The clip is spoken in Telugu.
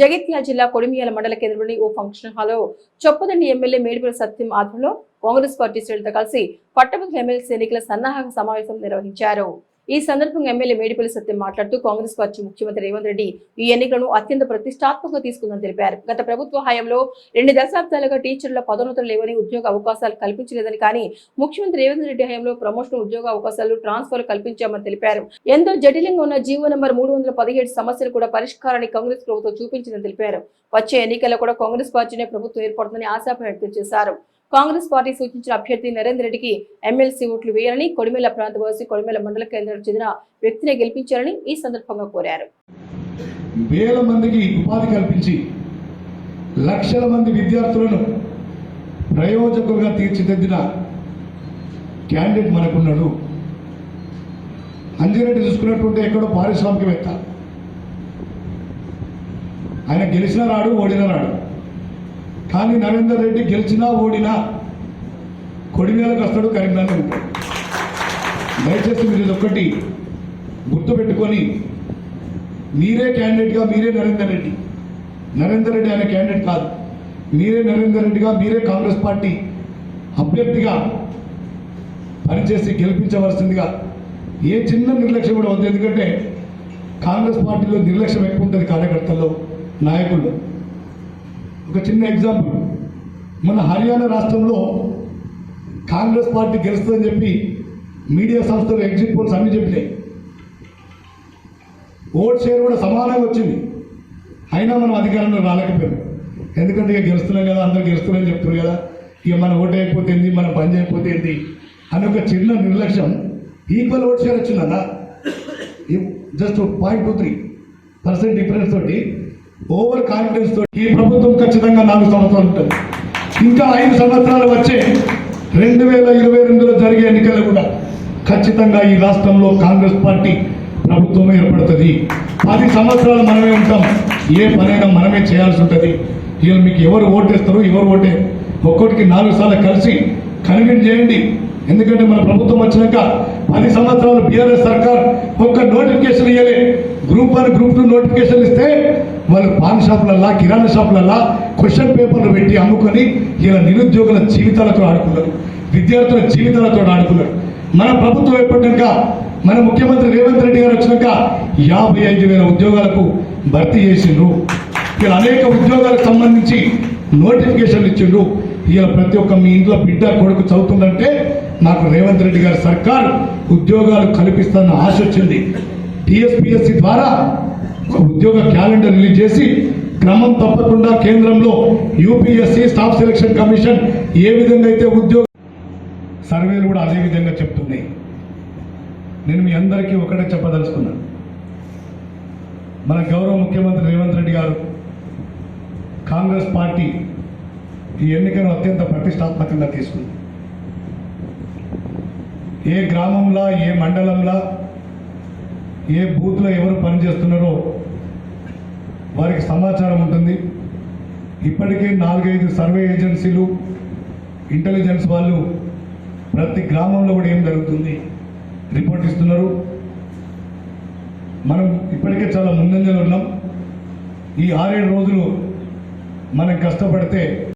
జగిత్యాల జిల్లా కొడిమియాల మండల కేంద్రంలోని ఓ ఫంక్షన్ హాల్లో చొప్పదండి ఎమ్మెల్యే మేడిపల్లి సత్యం ఆధ్వర్యంలో కాంగ్రెస్ పార్టీ శ్రేణులతో కలిసి పట్టభద్రుల ఎమ్మెల్సీ ఎన్నికల సన్నాహక సమావేశం నిర్వహించారు. ఈ సందర్భంగా ఎమ్మెల్యే మేడిపల్లి సత్యం మాట్లాడుతూ కాంగ్రెస్ పార్టీ ముఖ్యమంత్రి రేవంత్ రెడ్డి ఈ ఎన్నికలను అత్యంత ప్రతిష్టాత్మకంగా తీసుకుందని తెలిపారు. గత ప్రభుత్వ హయాంలో రెండు దశాబ్దాలుగా టీచర్ల పదోన్నతులు లేవని ఉద్యోగ అవకాశాలు కల్పించలేదని కానీ ముఖ్యమంత్రి రేవంత్ రెడ్డి హయాంలో ప్రమోషన్ ఉద్యోగ అవకాశాలు ట్రాన్స్ఫర్ కల్పించామని తెలిపారు. ఎంతో జటిలంగా ఉన్న జీవో నంబర్ మూడు వందల పదిహేడు సమస్యలు కూడా పరిష్కారాన్ని కాంగ్రెస్ ప్రభుత్వం చూపించిందని తెలిపారు. వచ్చే ఎన్నికల్లో కూడా కాంగ్రెస్ పార్టీనే ప్రభుత్వం ఏర్పడుతుందని ఆశాభ వ్యక్తం చేశారు. కాంగ్రెస్ పార్టీ సూచించిన అభ్యర్థి నరేందర్ రెడ్డికి ఎమ్మెల్సీ ఓట్లు వేయాలని కొడిమేల ప్రాంతవాసి కొడిమేల మండల కేంద్రానికి చెందిన వ్యక్తినే గెలిపించాలని ఈ సందర్భంగా కోరారు. వేల మందికి ఉపాధి కల్పించి లక్షల మంది విద్యార్థులను ప్రయోజకంగా తీర్చిదిద్దిన క్యాండిడేట్ మనకున్నాడు. అంజిరెడ్డి చూసుకున్నట్టుంటే ఎక్కడో పారిశ్రామికవేత్త. ఆయన గెలిచిన రాడు ఓడిన రాడు. కానీ నరేందర్ రెడ్డి గెలిచినా ఓడినా కొడిమేలకు వస్తాడు కరీంనగర్ దయచేసి మీరు ఇదొక్కటి గుర్తుపెట్టుకొని మీరే క్యాండిడేట్గా మీరే నరేందర్ రెడ్డి. నరేందర్ రెడ్డి అనే క్యాండిడేట్ కాదు. మీరే నరేందర్ రెడ్డిగా మీరే కాంగ్రెస్ పార్టీ అభ్యర్థిగా పనిచేసి గెలిపించవలసిందిగా ఏ చిన్న నిర్లక్ష్యం కూడా వద్దు. ఎందుకంటే కాంగ్రెస్ పార్టీలో నిర్లక్ష్యం ఎక్కువ ఉంటుంది కార్యకర్తల్లో నాయకుల్లో. ఒక చిన్న ఎగ్జాంపుల్. మన హర్యానా రాష్ట్రంలో కాంగ్రెస్ పార్టీ గెలుస్తుందని చెప్పి మీడియా సంస్థలు ఎగ్జిట్ పోల్స్ అన్ని చెప్పినాయి. ఓట్ షేర్ కూడా సమానంగా వచ్చింది. అయినా మనం అధికారంలో రాలేకపోయాం. ఎందుకంటే ఇక గెలుస్తున్నాం కదా అందరూ గెలుస్తున్నారని చెప్తున్నారు కదా. ఇక మన ఓటు అయిపోతుంది మన పని చేయకపోతుంది అని ఒక చిన్న నిర్లక్ష్యం. ఈక్వల్ ఓట్ షేర్ వచ్చిందన్న. Just point two three percent difference తోటి ఓవర్ కాన్ఫిడెన్స్తో ఈ ప్రభుత్వం ఖచ్చితంగా నాలుగు సంవత్సరాలు ఉంటుంది. ఇంకా ఐదు సంవత్సరాలు వచ్చే రెండు వేల ఇరవై రెండులో జరిగే ఎన్నికలు కూడా ఖచ్చితంగా ఈ రాష్ట్రంలో కాంగ్రెస్ పార్టీ ప్రభుత్వం ఏర్పడుతుంది. పది సంవత్సరాలు మనమే ఉంటాం. ఏ పనైనా మనమే చేయాల్సి ఉంటుంది. ఇవాళ మీకు ఎవరు ఓటేస్తారు ఎవరు ఓటే ఒక్కొక్కటికి నాలుగు సార్లు కలిసి కన్విన్స్ చేయండి. ఎందుకంటే మన ప్రభుత్వం వచ్చినాక పది సంవత్సరాలు బీఆర్ఎస్ సర్కార్ ఒక్క నోటిఫికేషన్ ఇవ్వలే group one group two notification ఇస్తే వాళ్ళు పాన్ షాపులల్లా కిరాణా షాపులల్లా క్వశ్చన్ పేపర్లు పెట్టి అమ్ముకొని ఇలా నిరుద్యోగుల జీవితాలతో ఆడుకున్నారు. విద్యార్థుల జీవితాలతో ఆడుకున్నారు. మన ప్రభుత్వం ఏర్పడ్డాక మన ముఖ్యమంత్రి రేవంత్ రెడ్డి గారు వచ్చినాక యాభై ఐదు వేల ఉద్యోగాలకు భర్తీ చేసిండ్రు. ఇలా అనేక ఉద్యోగాలకు సంబంధించి నోటిఫికేషన్లు ఇచ్చిండ్రు. ఇలా ప్రతి ఒక్క మీ ఇంట్లో బిడ్డ కొడుకు చదువుతుందంటే నాకు రేవంత్ రెడ్డి గారి సర్కార్ ఉద్యోగాలు కల్పిస్తానని ఆశ వచ్చింది. టిఎస్పిఎస్సి ద్వారా ఉద్యోగ క్యాలెండర్ రిలీజ్ చేసి క్రమం తప్పకుండా కేంద్రంలో యూపీఎస్సీ స్టాఫ్ సెలక్షన్ కమిషన్ ఏ విధంగా అయితే ఉద్యోగ సర్వేలు కూడా అదే విధంగా చెప్తున్నాయి. నేను మీ అందరికీ ఒకటే చెప్పదలుచుకున్నాను మన గౌరవ ముఖ్యమంత్రి రేవంత్ రెడ్డి గారు కాంగ్రెస్ పార్టీ ఈ ఎన్నికను అత్యంత ప్రతిష్టాత్మకంగా తీసుకుంది. ఏ గ్రామంలో ఏ మండలంలో ఏ బూత్లో ఎవరు పనిచేస్తున్నారో వారికి సమాచారం ఉంటుంది. ఇప్పటికే నాలుగైదు సర్వే ఏజెన్సీలు ఇంటెలిజెన్స్ వాళ్ళు ప్రతి గ్రామంలో కూడా ఏం జరుగుతుంది రిపోర్ట్ ఇస్తున్నారు. మనం ఇప్పటికే చాలా ముందంజలు ఉన్నాం. ఈ ఆరేడు రోజులు మనం కష్టపడితే